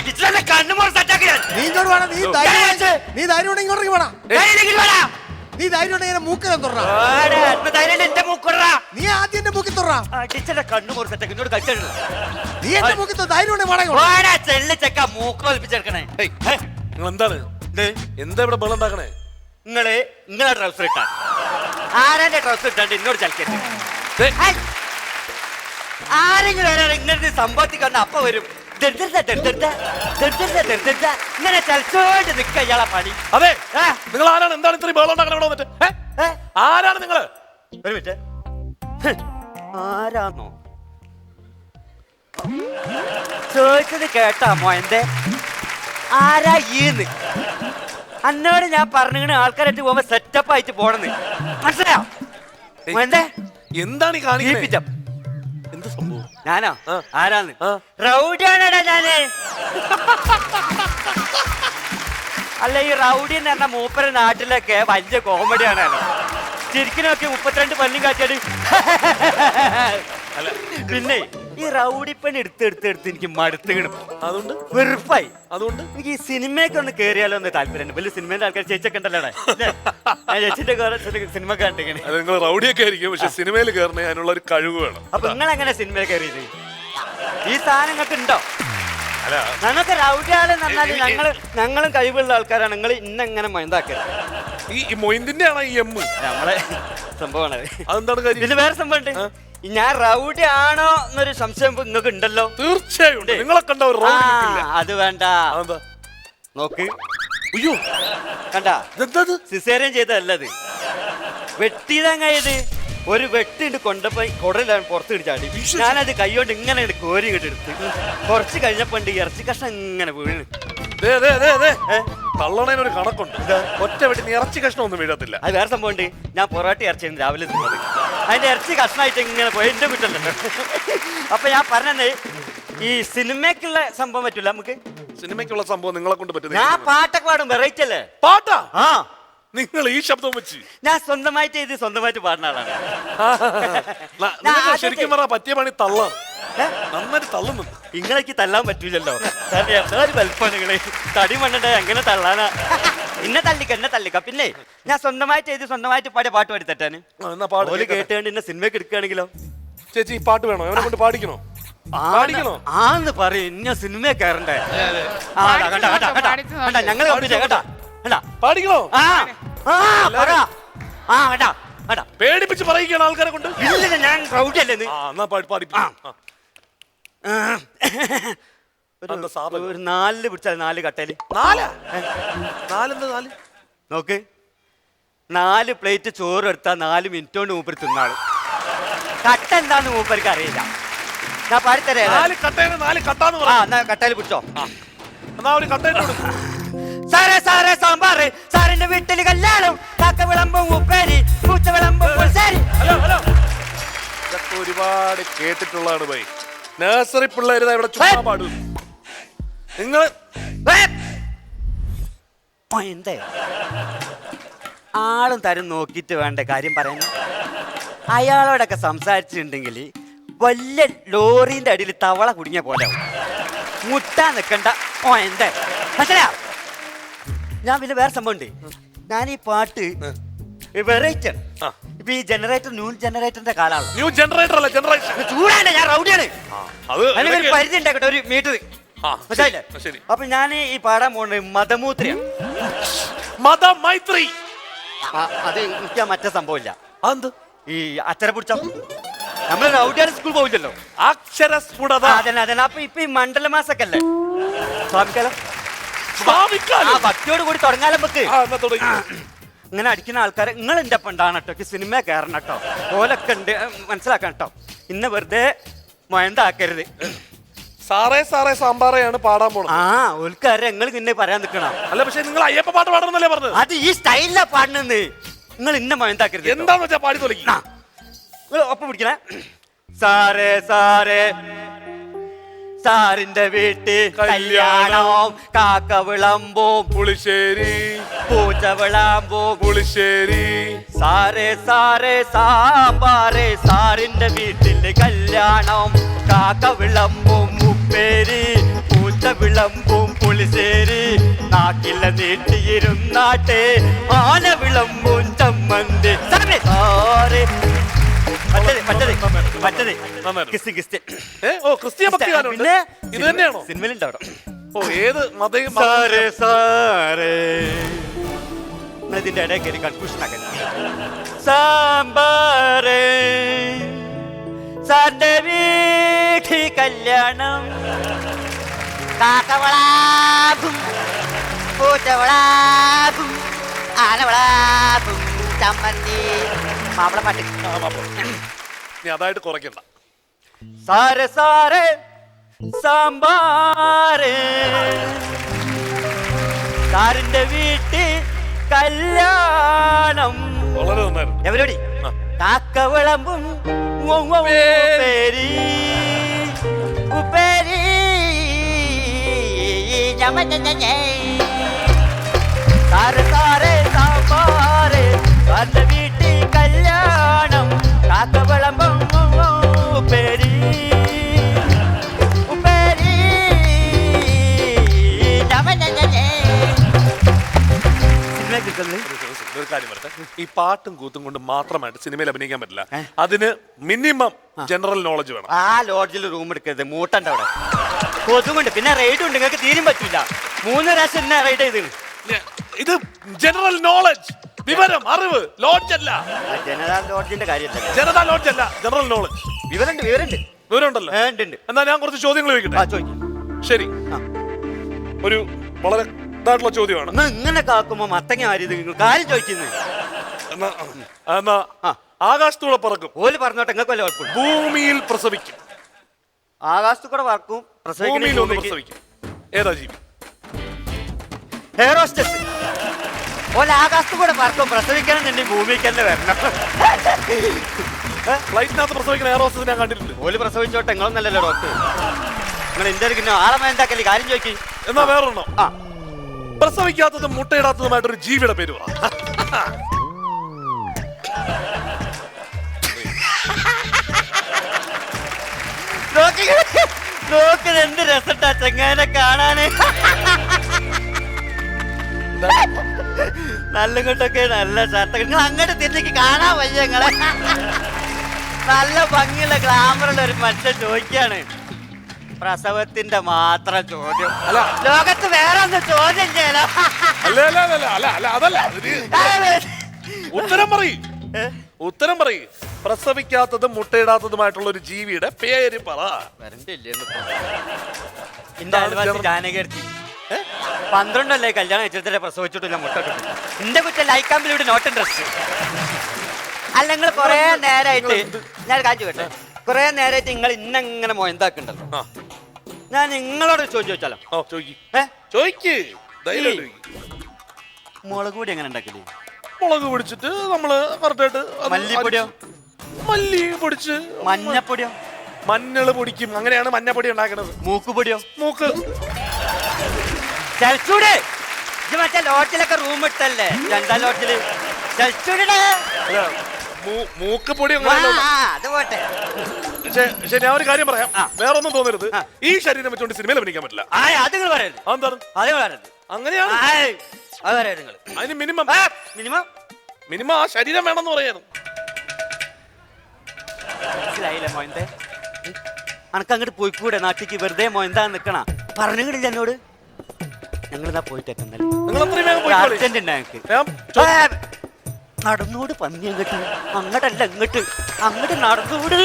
അടിച്ചിട്ട് കണ്ണുമോൾ സെറ്റാക്കി ഞാൻ. നീ ഇങ്ങോട്ട് വേണം നീ ധൈര്യം നീ ധൈര്യം ഉണ്ടെങ്കിൽ ഇങ്ങോട്ടേക്ക് വേണം ധൈര്യമെങ്കിൽ വാടാ. നീ ധൈര്യം ഉണ്ടെങ്കിൽ ഇങ്ങനെ മൂക്കിനെ തുറ വാടാ, ഇപ്പൊ ധൈര്യം എന്റെ മൂക്കുറാ നീ ആദ്യം എന്റെ മൂക്കി തുറ അടിച്ചിട്ട് കണ്ണുമോൾ സെറ്റാക്കി എന്നോട് കളിച്ചിട്ടുണ്ട് നീ എന്റെ മൂക്കി തുറ ധൈര്യം ഉണ്ടെങ്കിൽ വേണം ഇങ്ങോട്ട്. വാടാ ചെള്ളി ചെക്ക മൂക്ക് വലിപ്പിച്ചെടുക്കണേ നിങ്ങൾ എന്താണ് എന്താ ഇവിടെ ബഹളം ഉണ്ടാക്കണേ? നിങ്ങൾ നിങ്ങളെ ട്രൗസർ ഇട്ടാ. ആരാന്റെ ട്രൗസർ ഇട്ടാണ്ട് എന്നോട് ചലിക്കരുത്. ഹൈ. ആരെങ്കിലും ഒരാൾ സംഭവത്തിൽ കണ്ട അപ്പ വരും. ഇങ്ങനെ ചലിച്ചോണ്ട് നിക്ക ഇയാളെ പണി. അതെ. നിങ്ങൾ ആരാണ്? എന്താണ് ഇത്രയും ബഹളം ഉണ്ടാക്കണേ ഇവിടെ വന്നിട്ട്. ഏ? ഏ? ആരാണ് നിങ്ങൾ ഒരു മിനിറ്റ്. ഹ്. ആരാന്നോ? ചോദിച്ചത് കേട്ടാ മോയന്റെ ആരാ ഈന്ന്? അന്നോട് ഞാൻ പറഞ്ഞിങ്ങനെ ആൾക്കാരായിട്ട് പോകുമ്പോ സെറ്റപ്പ് ആയിട്ട് പോണെന്ന്. മനസ്സിലായോ? മോയന്റെ എന്താണ് ഈ കാണിക്കുന്നത് ഞാനോ? ആരാന്ന്. റൗഡിയാണടാ ഞാൻ. അല്ല ഈ റൗഡി എന്ന് പറഞ്ഞ മൂപ്പര നാട്ടിലൊക്കെ വലിയ കോമഡിയാണല്ലോ ശരിക്കിനൊക്കെ മുപ്പത്തിരണ്ട് പല്ലും കാറ്റാട് പിന്നെ ഈ റൗഡി പണി എടുത്ത് എടുത്ത് എടുത്ത് എനിക്ക് മടുത്ത് കിടക്കും അതുകൊണ്ട്? വെറുപ്പായി. അതുകൊണ്ട്? എനിക്ക് ഈ സിനിമയൊക്കെ ഒന്ന് കയറിയാലോ എന്ന് താല്പര്യമുണ്ട്. വലിയ സിനിമേന്റെ ആൾക്കാർ ചേച്ചൊക്കെ ഉണ്ടല്ലോ. ചേച്ചിന്റെ സിനിമ കണ്ടിങ്ങനെ അത് നിങ്ങൾ റൗഡിയൊക്കെ ആയിരിക്കും പക്ഷെ സിനിമയിൽ കയറണേ അതിനുള്ള ഒരു കഴിവ് വേണം. അപ്പൊ നിങ്ങൾ എങ്ങനെ സിനിമ കയറിയത്? ഈ സാധനങ്ങൾക്ക് ഉണ്ടോ? ഞങ്ങൾക്ക് റൗഡിയാൾ പറഞ്ഞാൽ ഞങ്ങൾ ഞങ്ങളും കഴിവുള്ള ആൾക്കാരാണ്. നിങ്ങൾ ഇന്നെങ്ങനെ മൈന്താക്കരുത് ഈ മൊയിന്തിന്റെ ആണോ ഈ എം നമ്മളെ സംഭവമാണ് അതെന്താണ് കാര്യം? പിന്നെ വേറെ സംഭവം ഉണ്ട് ഞാൻ റൗഡി ആണോ എന്നൊരു സംശയം നിങ്ങൾക്ക് ഉണ്ടല്ലോ തീർച്ചയായും ഉണ്ട്. നിങ്ങളെ കണ്ട ഒരു റൗഡി അത് വേണ്ട. അതെന്താ? നോക്ക്. അയ്യോ. കണ്ട. ഇതെന്താ ഇത്? സിസേറിയൻ ചെയ്തതല്ലത്. വെട്ടിയതങ്ങായത് ഒരു വെട്ടിണ്ട് കൊണ്ടപ്പോ കുടലാണ് പുറത്ത് ഇടിച്ചാടി ഞാനത് കൈകൊണ്ട് ഇങ്ങനെ ഇങ്ങട് കോരി ഇങ്ങോട്ട് എടുത്ത്. കുറച്ച് കഴിഞ്ഞപ്പോ ഉണ്ട് ഇറച്ചി കഷ്ണം ഇങ്ങനെ വീണ്. ദേ, ദേ, ദേ, ദേ. ഏ? തള്ളണേനൊരു കണക്കുണ്ട്. ഒറ്റ വെട്ടി ഇറച്ചി കഷ്ണം ഒന്നും വീഴത്തില്ല അത് വേറെ സംഭവം ഉണ്ട്. ഞാൻ പൊറോട്ട ഇറച്ചിയാണ് രാവിലെ തിന്നത് അതിന്റെ ഇറച്ചി കഷ്ണമായിട്ട് ഇങ്ങനെ പോയി. എന്റെ വീട്ടിലുണ്ട്. അപ്പൊ ഞാൻ പറഞ്ഞത് ഈ സിനിമയ്ക്കുള്ള സംഭവം പറ്റൂല നമുക്ക്? സിനിമയ്ക്കുള്ള സംഭവം നിങ്ങളെ കൊണ്ട് പറ്റും ഞാൻ പാട്ടൊക്കെ പാടും വെറൈറ്റി അല്ലേ? പാട്ടാ? ആ. നിങ്ങൾ ഈ ശബ്ദം വെച്ച്. ഞാൻ സ്വന്തമായിട്ട് ഇത് സ്വന്തമായിട്ട് പാടുന്ന ആളാണ്. ഞാൻ ശരിക്കും പറഞ്ഞാൽ പറ്റിയ പണി തള്ളാണ് ഏ? നന്നായിട്ട് തള്ളുന്നു. നിങ്ങളേക്ക് തല്ലാൻ പറ്റൂലല്ലോ. കാരണം എന്തൊരു വലിപ്പാണ് നിങ്ങൾ തടി മണ്ണണ്ടേ എങ്ങനെ തള്ളാനാ. എന്നെ തള്ളിക്ക എന്നെ തള്ളിക്ക. പിന്നെ ഞാൻ സ്വന്തമായിട്ട് എഴുതി സ്വന്തമായിട്ട് പാടിയ പാട്ട് പാടിത്തട്ടാണ്. കേൾക്കട്ടെ. കേട്ടുകൊണ്ട് എന്നെ സിനിമയ്ക്ക് എടുക്കുകയാണെങ്കിലോ? ചേച്ചി ഈ പാട്ട് വേണോ? അവനെ കൊണ്ട് പാടിക്കണോ? പാടിക്കണോ? ആന്ന് പറയും. ഇന്ന സിനിമ കയറണ്ടേ? ആ, കണ്ടാ, കണ്ടാ, കണ്ടാ, കണ്ടാ, പാടിച്ചു നോക്ക്. കണ്ടാ, ഞങ്ങൾ കമ്പില്ലേ കേട്ടാ കണ്ടാ. പാടിക്കണോ? ആ ആ കണ്ടാ. പേടിപ്പിച്ച് പറയിക്കാണ് ആൾക്കാരെ കൊണ്ട്? ഇല്ല ഞാൻ ആ എന്നാ പാടി പാടി. ഒരു- അതെന്താ സാധനം? ഒരു നാലിൽ പിടിച്ചാൽ നാല് കട്ടയിൽ. നാല്? നാലെന്താ നാല്? നോക്ക്. നാല് പ്ലേറ്റ് ചോറ് എടുത്താൽ നാല് മിനിറ്റ് കൊണ്ട് മൂപ്പര് തിന്നാൾ. കട്ട എന്താന്ന് മൂപ്പർക്ക് അറിയില്ല. ഞാൻ പാടിത്തരേ നാല് കട്ടേനെ നാല് കട്ടാന്ന് ആ പറയാം എന്നാ കട്ടയിൽ പിടിച്ചോ. എന്നാ ഒരു കട്ടേറ്റ് കൊടുക്കും. സാറേ സാറേ സാമ്പാറ്. സാറിന്റെ വീട്ടിൽ കല്യാണം. കാക്ക വിളമ്പും ഉപ്പേരി. പൂച്ച വിളമ്പും പുൽസാരി ഹലോ ഹലോ. ഇതൊക്കെ ഒരുപാട് കേട്ടിട്ടുള്ളതാണ് ബൈ നഴ്സറി പിള്ളേര് ദാ ഇവിടെ ചുമ്മാ പാടും. നിങ്ങൾ എന്തേ? ആളും തരും നോക്കിയിട്ട് വേണ്ട കാര്യം പറയുന്നു. അയാളോടൊക്കെ സംസാരിച്ചിട്ടുണ്ടെങ്കിൽ വല്ല ലോറിന്റെ അടിയിൽ തവള കുടുങ്ങിയ പോലെ. ആവും. മുട്ടാൻ നിക്കണ്ട. ഓ എന്തേ? മനസ്സിലാ ഞാൻ പിന്നെ വേറെ സംഭവം ഉണ്ട്. ഞാൻ ഈ പാട്ട് വെറൈറ്റി ആ. ഇപ്പൊ ഈ ജനറേറ്റർ ന്യൂ ജനറേറ്ററിന്റെ കാലാണ്. ന്യൂ ജനറേറ്റർ അല്ല ജനറേഷൻ. ചൂടാണ് ഞാൻ റൗഡിയാണ്. അത് അതിനൊരു ഇടയ്ക്ക് പരിധി ഉണ്ടാക്കട്ടെ ഒരു മീറ്റർ. ആ, മനസ്സിലായില്ലേ? ശരി, ശരി. അപ്പൊ ഞാൻ ഈ പാടാൻ പോകുന്നത് മതമൂത്രയാണ്. മത മൈത്രി ആ, അത് എനിക്ക് ആ മറ്റേ സംഭവമില്ല. അത് ഈ അച്ചര പിടിച്ച നമ്മൾ റൗഡിയാണ് സ്കൂൾ പോവില്ലല്ലോ. അക്ഷര സ്ഫുടത. ആ, അതന്നെ അതന്നെ. അപ്പൊ ഇപ്പൊ ഈ മണ്ഡല മാസൊക്കെ അല്ലേ സ്വാമിക്കാലം? ആ ഭക്തിയോട് കൂടി തുടങ്ങാലോ നമുക്ക്. ആ എന്നാ തുടങ്ങി. ഇങ്ങനെ അടിക്കുന്ന ആൾക്കാരെ നിങ്ങൾ എന്റെ ഒപ്പം ഉണ്ടാണ് കേട്ടോ. സിനിമ കയറണം കേട്ടോ. ഓലൊക്കെ ഉണ്ട്. മനസ്സിലാക്കണം കേട്ടോ. ഇന്ന് വെറുതെ മൊയന്താക്കരുത്. സാറേ സാറേ സാമ്പാറയാണ് പാടാൻ പോണത്. ആ ഓൽക്കാരെ നിങ്ങൾ പിന്നെ പറയാൻ നിൽക്കണം. അല്ല പക്ഷെ നിങ്ങൾ അയ്യപ്പ പാട്ട് പാടണമെന്നല്ലേ പറഞ്ഞത്? അത് ഈ സ്റ്റൈലിലാ പാടണെന്ന് നിങ്ങൾ ഇന്ന മൊയന്താക്കരുത് എന്താണെന്ന് എന്താന്ന് വെച്ചാ പാടി തുടങ്ങി. നിങ്ങൾ ഒപ്പം പിടിക്കണേ. സാറേ സാറേ സാറിന്റെ വീട്ടിൽ കല്യാണം. കാക്ക വിളമ്പോ. പുളിശ്ശേരി. പൂച്ച വിളമ്പും. പുളിശ്ശേരി. സാറേ സാറേ സാമ്പാറേ സാറിന്റെ വീട്ടിൽ കല്യാണം. കാക്ക വിളമ്പും ഉപ്പേരി പൂച്ച വിളമ്പും പുളിശ്ശേരി. നാക്കില്ല നീട്ടിയിരുന്നാട്ടെ ആന വിളമ്പും ചമ്മന്തി. സാറേ, കിസ്, കിസ്. ഏ? ഓ ക്രിസ്തീയ ഭക്തി ഗാനമുണ്ട് പിന്നെ ഇത് തന്നെയാണോ? സിനിമയിലുണ്ട് അവിടെ. ഓ ഏത് മതയും സാരേ സാരേ. ഇതിന്റെ ഇടയിൽ കയറി കൺഫ്യൂഷൻ ആക്കാൻ സാമ്പാറേ. സാറിന്റെ വീട്ടിൽ കല്യാണം. കാക്കവളാകും പൂച്ചവളാകും ആനവളാകും ചമ്മന്തി ആ. നീ അതായിട്ട് കുറയ്ക്കണ്ട. സാറേ സാറേ സാമ്പാറ്. സാറിന്റെ വീട്ടിൽ കല്യാണം. വളരെ നന്നായിരുന്നു. എവരോടി ആ. കാക്ക വിളമ്പും ഉവ്വ് ഉവ്വ് ഉപ്പേരി. ഉപ്പേരി. ഞമ ഞ ഞ ഞേ. സാറ് സാറേ ഈ പാട്ടും കൂത്തും കൊണ്ട് മാത്രമായിട്ട് സിനിമയിൽ അഭിനയിക്കാൻ പറ്റില്ല? അതിന് മിനിമം ജനറൽ നോളജ് വേണം. ആ ലോഡ്ജിൽ റൂം എടുക്കരുത്. മൂട്ടണ്ട അവിടെ. കൊതുകുണ്ട്. പിന്നെ റൈഡ് ഉണ്ട്. നിങ്ങൾക്ക് തീരും പറ്റില്ല മൂന്ന് പ്രാവശ്യം എന്നാ റൈഡ് ചെയ്ത് ഇത് ജനറൽ നോളജ് വിവരം അറിവ് ലോഡ്ജ് അല്ല. ജനറൽ ലോഡ്ജിന്റെ കാര്യമല്ല ജനറൽ ലോഡ്ജ് അല്ല. ജനറൽ നോളജ് വിവരണ്ട് വിവരണ്ട് വിവരമുണ്ടല്ലോ. എന്നാ ഞാൻ കുറച്ച് ചോദ്യങ്ങൾ ആ ചോദിക്കട്ടെ ചോദിക്കും. ശരി. ഒരു വളരെ ഇതായിട്ടുള്ള ചോദ്യമാണ്. ഇങ്ങനെ കാക്കുമ്പോ മത്തങ്ങ ആര് നിങ്ങൾ കാര്യം ചോദിക്കുന്നത് എന്നാ എന്നാ. ആകാശത്തൂടെ പറക്കും. ഓൽ പറഞ്ഞോട്ടെ നിങ്ങൾക്ക് വല്ല കുഴപ്പമില്ല ഭൂമിയിൽ പ്രസവിക്കും. ആകാശത്ത് കൂടെ വർക്കും ഭൂമിയിൽ ഒന്ന് പ്രസവിക്കും. ഏതാ ജീവി? ഓൽ ആകാശത്ത് കൂടെ പറക്കും പ്രസവിക്കണം എന്നുണ്ടെങ്കിൽ ഭൂമിക്ക് തന്നെ വരണം. ഫ്ലൈറ്റിനകത്ത് പ്രസവിക്കുന്ന എയർ ഹോസ്റ്റസ് ഞാൻ കണ്ടിട്ടുണ്ട്. ഓൽ പ്രസവിച്ചോട്ടെ നിങ്ങളൊന്നല്ലല്ലോ ഡോക്ടർ. നിങ്ങൾ എന്താക്കല്ലേ കാര്യം ചോദിക്കും. എന്നാ ആ. പ്രസവിക്കാത്തതും മുട്ടയിടാത്തതുമായിട്ടൊരു ജീവിയുടെ പേര് പറ. നോക്കി നോക്കി എന്ത് രസട്ടാ ചെങ്ങാനെ കാണാന്? നല്ല ഇങ്ങോട്ടൊക്കെ നല്ല ഷർട്ട് നിങ്ങൾ അങ്ങോട്ട് തിരിഞ്ഞേക്ക് കാണാൻ വയ്യ നിങ്ങളെ. നല്ല ഭംഗിയുള്ള ഗ്ലാമറുള്ള ഒരു മനുഷ്യൻ ചോദിക്കാണ്. പ്രസവത്തിന്റെ മാത്രം ചോദ്യം. അല്ല. ലോകത്ത് വേറെ ഒന്നും ചോദ്യം ചെയ്യലോ. അല്ല അല്ല അല്ല അല്ല അല്ല അതല്ല. അതിന് ഉത്തരം പറയും. ഉത്തരം പറയ്. പ്രസവിക്കാത്തതും മുട്ടയിടാത്തതുമായിട്ടുള്ള ഒരു ജീവിയുടെ പേര് പറ. എന്റെ അയൽവാസി ജാനകീർത്തി പന്ത്രണ്ടല്ലേ കല്യാണം വെച്ചിട്ട് പ്രസവിച്ചിട്ടില്ല മുട്ട. എന്റെ കുറ്റം ഇവിടെ നോട്ട് ഇൻട്രസ്റ്റ് അല്ല നിങ്ങൾ കൊറേ നേരായിട്ട് ഞാൻ ഒരു കേട്ടെ കൊറേ നേരായിട്ട് നിങ്ങൾ ഇന്നെങ്ങനെ മൊയന്താക്കുണ്ടല്ലോ? ഞാൻ നിങ്ങളോട് ഒരു ചോദിച്ചാലോ? ചോദിക്ക് മുളക് പൊടി എങ്ങനെ ഉണ്ടാക്കില്ലേ മുളക് പൊടിച്ചിട്ട് നമ്മൾ കറക്റ്റായിട്ട് മല്ലിപ്പൊടിയോ? മല്ലി പൊടിച്ച് മഞ്ഞപ്പൊടിയോ? മഞ്ഞൾ പൊടിക്കും. അങ്ങനെയാണ് മഞ്ഞപ്പൊടി ഉണ്ടാക്കുന്നത്. മൂക്കുപൊടിയോ? മൂക്ക്. ചലച്ചൂട് ഇത് മറ്റേ ലോഡ്ജിലൊക്കെ റൂം ഇട്ടല്ലേ? രണ്ടാം ലോഡ്ജിൽ? ചലച്ചൂടെ അല്ല മൂ- മൂക്ക് പൊടി അങ്ങനെ അത് പോട്ടെ. ഞാൻ ഒരു കാര്യം പറയാം. ആ. വേറെ ഒന്നും തോന്നരുത്. ആ. ഈ ശരീരം വെച്ചോണ്ട് സിനിമയിൽ അഭിനയിക്കാൻ പറ്റില്ല. ആ അത് നിങ്ങൾ പറയരുത്. അതെന്താണ് അത് നിങ്ങൾ പറയരുത്. അങ്ങനെയാണ്. ആയ്, അത് പറയരുത് നിങ്ങൾ. അതിന് മിനിമം മിനിമം മിനിമം ആ ശരീരം വേണമെന്ന് പറയാനും മനസ്സിലായില്ല മോയന്തേ അനക്ക് അങ്ങോട്ട് പോയിക്കൂടെ നാട്ടിക്ക്? വെറുതെ മോയന്താ നിക്കണ. പറഞ്ഞില്ല എന്നോട്. ഞങ്ങളിതാ പോയിട്ട് എത്തുന്നല്ലേ നിങ്ങൾ അത്രയും വേഗം പോയിക്കോളി. അർജന്റ് ഉണ്ട് ഞങ്ങക്ക്. ഞാൻ ചോ- ഏ, നടന്നോട് പന്നി അങ്ങോട്ട്. അങ്ങോട്ടല്ല അങ്ങോട്ട്. അങ്ങോട്ട് നടന്നോട്.